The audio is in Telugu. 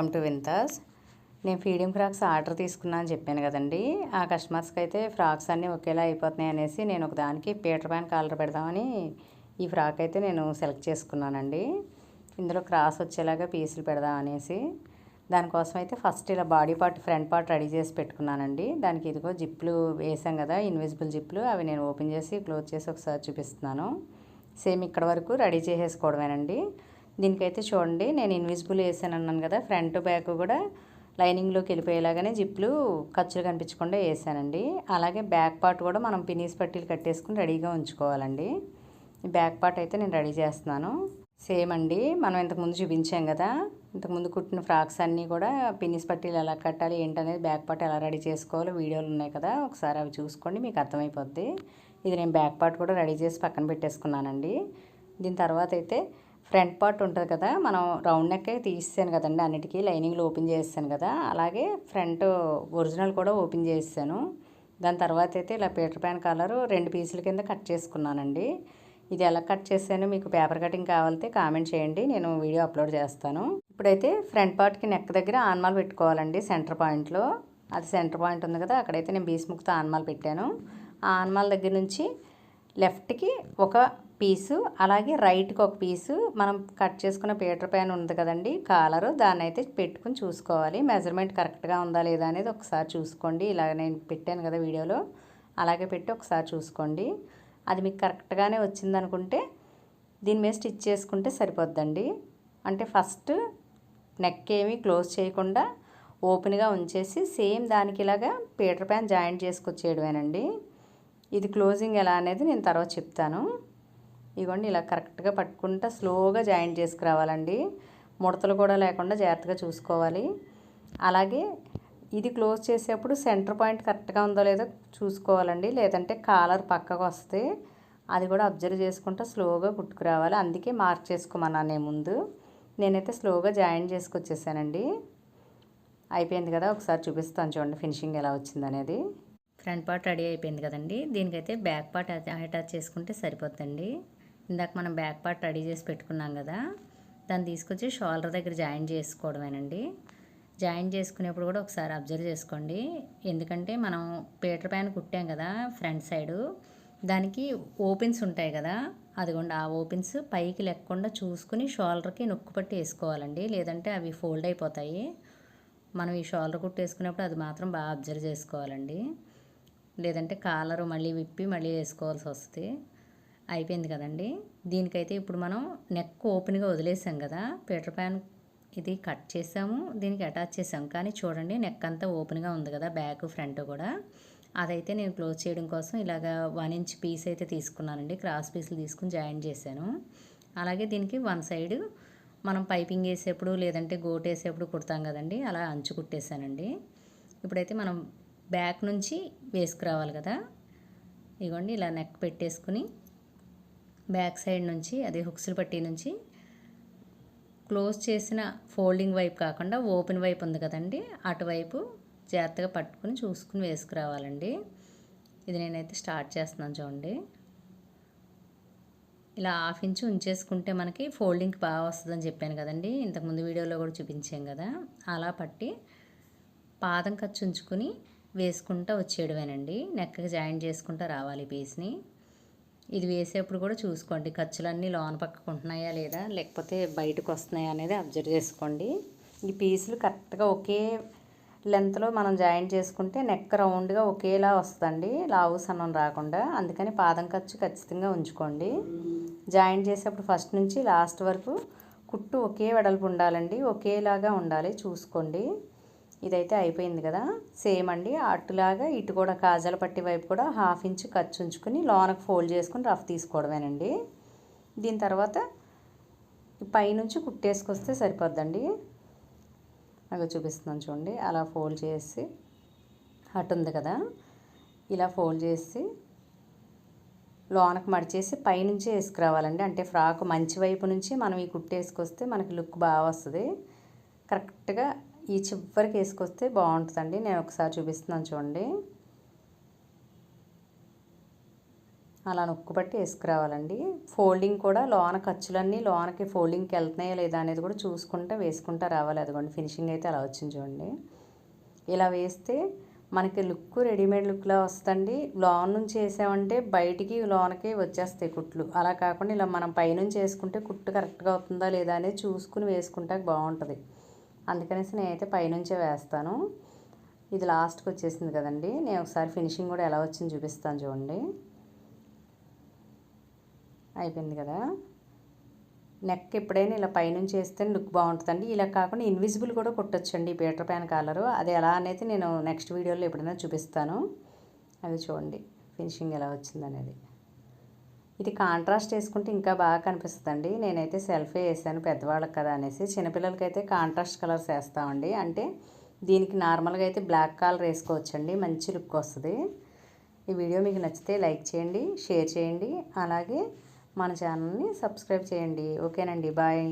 Welcome to వింతాస్. నేను ఫీడింగ్ ఫ్రాక్స్ ఆర్డర్ తీసుకున్నా అని చెప్పాను కదండి. ఆ కస్టమర్స్కి అయితే ఫ్రాక్స్ అన్నీ ఒకేలా అయిపోతున్నాయి అనేసి నేను ఒక దానికి పీటర్ ప్యాన్ కాలర్ పెడదామని ఈ ఫ్రాక్ అయితే నేను సెలెక్ట్ చేసుకున్నానండి. ఇందులో క్రాస్ వచ్చేలాగా పీసులు పెడదాం అనేసి. దానికోసం అయితే ఫస్ట్ ఇలా body part front part ready చేసి పెట్టుకున్నానండి. దానికి ఇదిగో జిప్లు వేసాం కదా ఇన్విజిబుల్ జిప్లు. అవి నేను ఓపెన్ చేసి క్లోజ్ చేసి ఒకసారి చూపిస్తున్నాను. సేమ్ ఇక్కడ వరకు రెడీ చేసేసుకోవడమేనండి. దీనికైతే చూడండి నేను ఇన్విజిబుల్ వేసాను అన్నాను కదా ఫ్రంట్ బ్యాక్ కూడా లైనింగ్లోకి వెళ్ళిపోయేలాగానే జిప్లు ఖర్చులు కనిపించకుండా వేసానండి. అలాగే బ్యాక్ పార్ట్ కూడా మనం పినీస్ పట్టీలు కట్టేసుకుని రెడీగా ఉంచుకోవాలండి. బ్యాక్ పార్ట్ అయితే నేను రెడీ చేస్తున్నాను. సేమ్ అండి మనం ఇంతకుముందు చూపించాం కదా ఇంతకుముందు కుట్టిన ఫ్రాక్స్ అన్నీ కూడా పిన్నిస్ పట్టీలు ఎలా కట్టాలి ఏంటనేది బ్యాక్ పార్ట్ ఎలా రెడీ చేసుకోవాలో వీడియోలు ఉన్నాయి కదా ఒకసారి అవి చూసుకోండి మీకు అర్థమైపోద్ది. ఇది నేను బ్యాక్ పార్ట్ కూడా రెడీ చేసి పక్కన పెట్టేసుకున్నానండి. దీని తర్వాత అయితే ఫ్రంట్ పార్ట్ ఉంటుంది కదా మనం రౌండ్ నెక్ తీసాను కదండి అన్నిటికీ లైనింగ్లో ఓపెన్ చేస్తాను కదా. అలాగే ఫ్రంట్ ఒరిజినల్ కూడా ఓపెన్ చేసాను దాని తర్వాత అయితే ఇలా పీటర్ ప్యాన్ కలర్ రెండు పీసుల కింద కట్ చేసుకున్నానండి. ఇది ఎలా కట్ చేశాను మీకు పేపర్ కటింగ్ కావాలితే కామెంట్ చేయండి నేను వీడియో అప్లోడ్ చేస్తాను. ఇప్పుడైతే ఫ్రంట్ పార్ట్కి నెక్ దగ్గర ఆన్మాల్ పెట్టుకోవాలండి సెంటర్ పాయింట్లో. అది సెంటర్ పాయింట్ ఉంది కదా అక్కడైతే నేను బీస్ ముక్తో ఆన్మాల్ పెట్టాను. ఆ ఆన్మాల్ దగ్గర నుంచి లెఫ్ట్కి ఒక పీసు అలాగే రైట్కి ఒక పీసు. మనం కట్ చేసుకున్న పీటర్ ప్యాన్ ఉంది కదండి కాలరు. దాన్ని అయితే పెట్టుకుని చూసుకోవాలి. మెజర్మెంట్ కరెక్ట్గా ఉందా లేదా అనేది ఒకసారి చూసుకోండి. ఇలా నేను పెట్టాను కదా వీడియోలో. అలాగే పెట్టి ఒకసారి చూసుకోండి. అది మీకు కరెక్ట్గానే వచ్చిందనుకుంటే దీని మీద స్టిచ్ చేసుకుంటే సరిపోద్దండి. అంటే ఫస్ట్ నెక్ ఏమీ క్లోజ్ చేయకుండా ఓపెన్గా ఉంచేసి సేమ్ దానికి ఇలాగా పీటర్ ప్యాన్ జాయింట్ చేసుకొచ్చేయడమేనండి. ఇది క్లోజింగ్ ఎలా అనేది నేను తర్వాత చెప్తాను. ఇదిగోండి ఇలా కరెక్ట్గా పట్టుకుంటా స్లోగా జాయింట్ చేసుకురావాలండి. ముడతలు కూడా లేకుండా జాగ్రత్తగా చూసుకోవాలి. అలాగే ఇది క్లోజ్ చేసేప్పుడు సెంటర్ పాయింట్ కరెక్ట్గా ఉందో లేదో చూసుకోవాలండి. లేదంటే కాలర్ పక్కకు వస్తే అది కూడా అబ్జర్వ్ చేసుకుంటా స్లోగా కుట్టుకురావాలి అందుకే మార్క్ చేసుకోమన్నానే నేను ముందు. నేనైతే స్లోగా జాయిన్ చేసుకొచ్చేసానండి. అయిపోయింది కదా ఒకసారి చూపిస్తాను చూడండి ఫినిషింగ్ ఎలా వచ్చిందనేది. ఫ్రంట్ పార్ట్ రెడీ అయిపోయింది కదండి. దీనికైతే బ్యాక్ పార్ట్ అటాచ్ చేసుకుంటే సరిపోతుందండి ఇందాక మనం బ్యాక్ పార్ట్ రెడీ చేసి పెట్టుకున్నాం కదా దాన్ని తీసుకొచ్చి షోల్డర్ దగ్గర జాయిన్ చేసుకోవడమేనండి. జాయిన్ చేసుకునేప్పుడు కూడా ఒకసారి అబ్జర్వ్ చేసుకోండి. ఎందుకంటే మనం పీటర్ ప్యాన్ కుట్టాం కదా ఫ్రంట్ సైడు దానికి ఓపెన్స్ ఉంటాయి కదా అదిగోండి ఆ ఓపెన్స్ పైకి లేకుండా చూసుకుని షోల్డర్కి నొక్కు పట్టి వేసుకోవాలండి. లేదంటే అవి ఫోల్డ్ అయిపోతాయి. మనం ఈ షోల్డర్ కుట్టు వేసుకునేప్పుడు అది మాత్రం బాగా అబ్జర్వ్ చేసుకోవాలండి. లేదంటే కాలర్ మళ్ళీ విప్పి మళ్ళీ వేసుకోవాల్సి వస్తుంది. అయిపోయింది కదండి. దీనికైతే ఇప్పుడు మనం నెక్ ఓపెన్గా వదిలేసాం కదా. పీటర్ ప్యాన్ ఇది కట్ చేసాము దీనికి అటాచ్ చేసాము కానీ చూడండి నెక్ అంతా ఓపెన్గా ఉంది కదా బ్యాక్ ఫ్రంట్ కూడా. అదైతే నేను క్లోజ్ చేయడం కోసం ఇలాగ వన్ ఇంచ్ పీస్ అయితే తీసుకున్నానండి. క్రాస్ పీసులు తీసుకుని జాయిన్ చేశాను. అలాగే దీనికి వన్ సైడ్ మనం పైపింగ్ వేసేప్పుడు లేదంటే గోట్ వేసేప్పుడు కుడతాం కదండి అలా అంచు కుట్టేశానండి. ఇప్పుడైతే మనం బ్యాక్ నుంచి వేసుకురావాలి కదా. ఇగోండి ఇలా నెక్ పెట్టేసుకుని బ్యాక్ సైడ్ నుంచి అదే హుక్స్లు పట్టి నుంచి క్లోజ్ చేసిన ఫోల్డింగ్ వైపు కాకుండా ఓపెన్ వైపు ఉంది కదండి. అటువైపు జాగ్రత్తగా పట్టుకుని చూసుకుని వేసుకురావాలండి. ఇది నేనైతే స్టార్ట్ చేస్తున్నాను చూడండి. ఇలా హాఫ్ ఇంచ్ ఉంచేసుకుంటే మనకి ఫోల్డింగ్ బాగా వస్తుందని చెప్పాను కదండి. ఇంతకుముందు వీడియోలో కూడా చూపించాం కదా. అలా పట్టి పాదం ఖర్చు ఉంచుకుని వేసుకుంటూ వచ్చేయడమేనండి. నెక్కకి జాయిన్ చేసుకుంటూ రావాలి పీస్ని ఇది వేసేప్పుడు కూడా చూసుకోండి. ఖర్చులన్నీ లోన పక్కకుంటున్నాయా లేదా? లేకపోతే బయటకు వస్తున్నాయా అనేది అబ్జర్వ్ చేసుకోండి. ఈ పీసులు కరెక్ట్గా ఒకే లెంత్లో మనం జాయిన్ చేసుకుంటే నెక్ రౌండ్గా ఒకేలా వస్తుందండి. లావు సన్నం రాకుండా. అందుకని పాదం ఖర్చు ఖచ్చితంగా ఉంచుకోండి. జాయిన్ చేసేప్పుడు ఫస్ట్ నుంచి లాస్ట్ వరకు కుట్టు ఒకే వెడల్పు ఉండాలండి. ఒకేలాగా ఉండాలి. చూసుకోండి. ఇదైతే అయిపోయింది కదా. సేమ్ అండి. అటులాగా ఇటు కూడా కాజాల పట్టి వైపు కూడా హాఫ్ ఇంచ్ ఖర్చు ఉంచుకొని లోనకు ఫోల్డ్ చేసుకుని రఫ్ తీసుకోవడమేనండి. దీని తర్వాత పైనుంచి కుట్టేసుకొస్తే సరిపోద్దండి. అవి చూపిస్తున్నాను చూడండి. అలా ఫోల్డ్ చేసి అటు ఉంది కదా. ఇలా ఫోల్డ్ చేసి లోనకు మడిచేసి పైనుంచి వేసుకురావాలండి. అంటే ఫ్రాక్ మంచి వైపు నుంచి మనం ఈ కుట్టేసుకొస్తే మనకి లుక్ బాగా వస్తుంది. కరెక్ట్గా ఈ చివరికి వేసుకొస్తే బాగుంటుందండి. నేను ఒకసారి చూపిస్తున్నాను చూడండి. అలా నొక్కు పట్టి వేసుకురావాలండి. ఫోల్డింగ్ కూడా లోన ఖర్చులన్నీ లోనకి ఫోల్డింగ్కి వెళ్తున్నాయో లేదా అనేది కూడా చూసుకుంటే వేసుకుంటా రావాలి. అదిగోండి ఫినిషింగ్ అయితే అలా వచ్చింది చూడండి. ఇలా వేస్తే మనకి లుక్ రెడీమేడ్ లుక్లా వస్తుంది లోన్ నుంచి వేసామంటే బయటికి లోనకి వచ్చేస్తాయి కుట్లు. అలా కాకుండా ఇలా మనం పైనుంచి వేసుకుంటే కుట్టు కరెక్ట్గా అవుతుందా లేదా అనేది చూసుకుని వేసుకుంటా బాగుంటుంది. అందుకనేసి నేనైతే పైనుంచే వేస్తాను. ఇది లాస్ట్కి వచ్చేసింది కదండి. నేను ఒకసారి ఫినిషింగ్ కూడా ఎలా వచ్చింది చూపిస్తాను చూడండి. అయిపోయింది కదా. నెక్ ఎప్పుడైనా ఇలా పైనుంచి వేస్తే లుక్ బాగుంటుందండి. ఇలా కాకుండా ఇన్విజిబుల్ కూడా కుట్టొచ్చండి పీటర్ ప్యాన్ కాలరు. అది ఎలా అనేది నేను నెక్స్ట్ వీడియోలో ఎప్పుడైనా చూపిస్తాను. అది చూడండి ఫినిషింగ్ ఎలా వచ్చిందనేది. ఇది కాంట్రాస్ట్ వేసుకుంటే ఇంకా బాగా కనిపిస్తుందండి. నేనైతే సెల్ఫీ వేసాను పెద్దవాళ్ళకి కదా అనేసి. చిన్నపిల్లలకైతే కాంట్రాస్ట్ కలర్స్ వేస్తామండి. అంటే దీనికి నార్మల్గా అయితే బ్లాక్ కలర్ వేసుకోవచ్చండి. మంచి లుక్ వస్తుంది. ఈ వీడియో మీకు నచ్చితే లైక్ చేయండి షేర్ చేయండి. అలాగే మన ఛానల్ని సబ్స్క్రైబ్ చేయండి. ఓకేనండి. బాయ్.